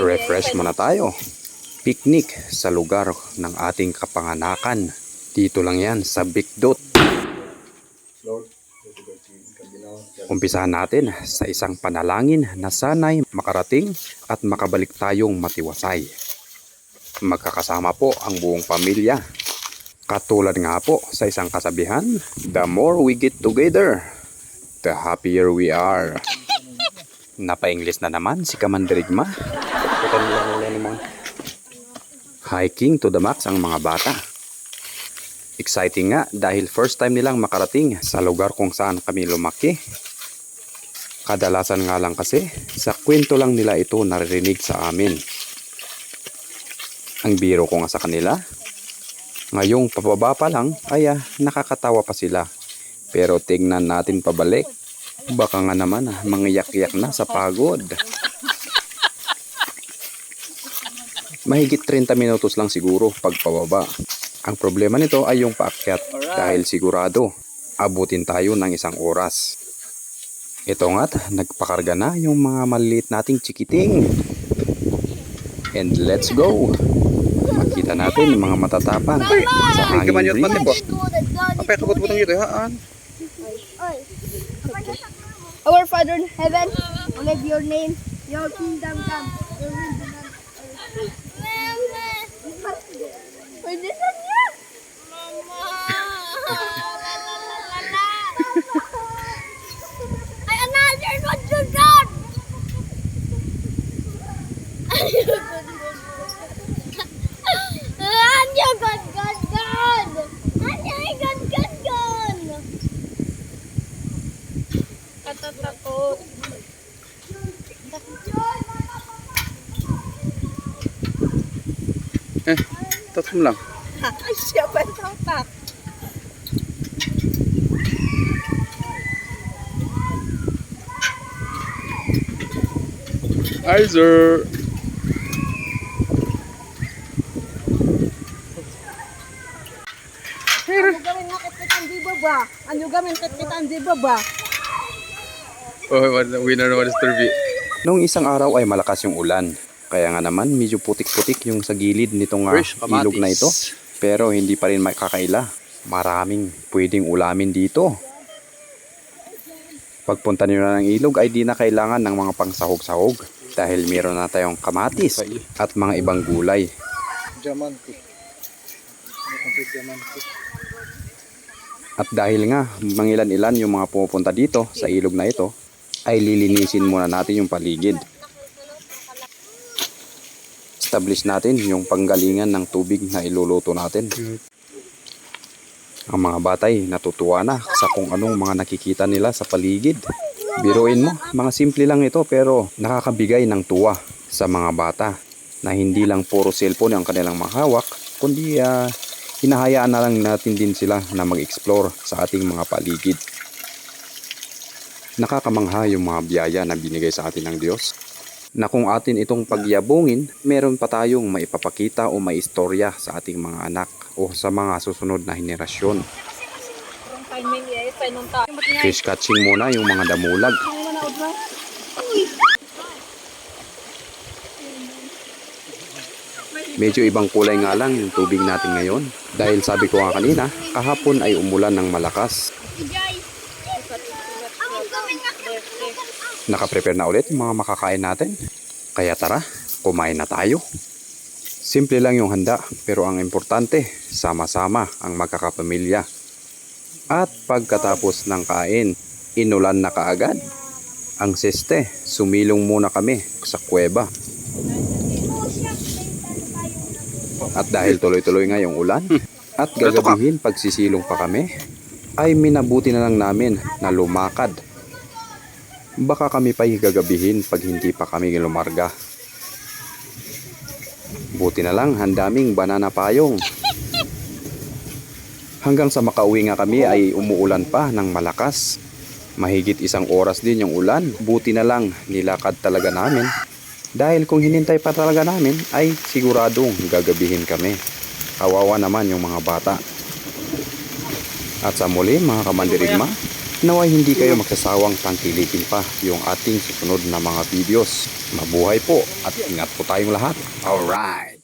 refresh muna tayo. Picnic sa lugar ng ating kapanganakan. Dito lang yan sa Bigdot. Umpisahan natin sa isang panalangin na sanay makarating at makabalik tayong matiwasay. Magkakasama po ang buong pamilya. Katulad nga po sa isang kasabihan, the more we get together, the happier we are. Napa-English na naman si Kamandirigma. Nila nila naman. Hiking to the max ang mga bata. Exciting nga dahil first time nilang makarating sa lugar kung saan kami lumaki. Kadalasan nga lang kasi, sa kwento lang nila ito naririnig sa amin. Ang biro ko nga sa kanila, ngayong pababa pa lang ay ah, nakakatawa pa sila. Pero tingnan natin pabalik, baka nga naman ah, mangiyak-iyak na sa pagod. Mahigit 30 minutos lang siguro pag pababa. Ang problema nito ay yung paakyat dahil sigurado abutin tayo ng isang oras. Ito nga't nagpakarga na yung mga maliliit nating chikiting. And let's go! Makita natin yung mga matatapang sa hanging bridge. Apa yang kabut-butang gitu ya? An? Our Father in heaven, let your name, your kingdom come. Your will be done. Eh, tatlong lang. Ay, siya ba tatak? Hi, sir. Ano gawin nga kitkitan di ba ba? Ano gawin kitkitan di ba ba? Oh, winner naman is Turbi. Noong isang araw ay malakas yung ulan. Kaya nga naman medyo putik-putik yung sa gilid nitong kamatis. ilog na ito. Pero hindi pa rin makakaila. Maraming pwedeng ulamin dito. Pagpunta nyo na ng ilog ay di na kailangan ng mga pangsahog-sahog. Dahil meron na tayong kamatis at mga ibang gulay. Diamante. Diamante. At dahil nga mangilan-ilan yung mga pumupunta dito sa ilog na ito, ay lilinisin muna natin yung paligid. Establish natin yung panggalingan ng tubig na iluluto natin. Ang mga batay natutuwa na sa kung anong mga nakikita nila sa paligid. Biruin mo, mga simple lang ito pero nakakabigay ng tuwa sa mga bata na hindi lang puro cellphone ang kanilang mahawak, kundi ah, hinahayaan na lang natin din sila na mag-explore sa ating mga paligid. Nakakamangha yung mga biyaya na binigay sa atin ng Diyos. Na kung atin itong pagyabungin, meron pa tayong maipapakita o maistorya sa ating mga anak o sa mga susunod na henerasyon. Fish catching muna yung mga damulag. Medyo ibang kulay nga lang yung tubig natin ngayon. Dahil sabi ko nga kanina, kahapon ay umulan ng malakas. Nakaprepare na ulit yung mga makakain natin. Kaya tara, kumain na tayo. Simple lang yung handa, pero ang importante, sama-sama ang magkakapamilya. At pagkatapos ng kain, inulan na kaagad. Ang siste, sumilong muna kami sa kuweba. At dahil tuloy-tuloy nga yung ulan, at gagabihin pagsisilong pa kami, ay minabuti na lang namin na lumakad. Baka kami pa'y gagabihin pag hindi pa kami lumarga. Buti na lang, handaming banana payong. Hanggang sa makauwi nga kami ay umuulan pa ng malakas. Mahigit isang oras din yung ulan. Buti na lang nilakad talaga namin. Dahil kung hinintay pa talaga namin ay siguradong gagabihin kami. Kawawa naman yung mga bata. At sa muli mga kamandirigma, Naway hindi kayo magsasawang tangkilikin pa yung ating susunod na mga videos. Mabuhay po at ingat po tayong lahat. Alright!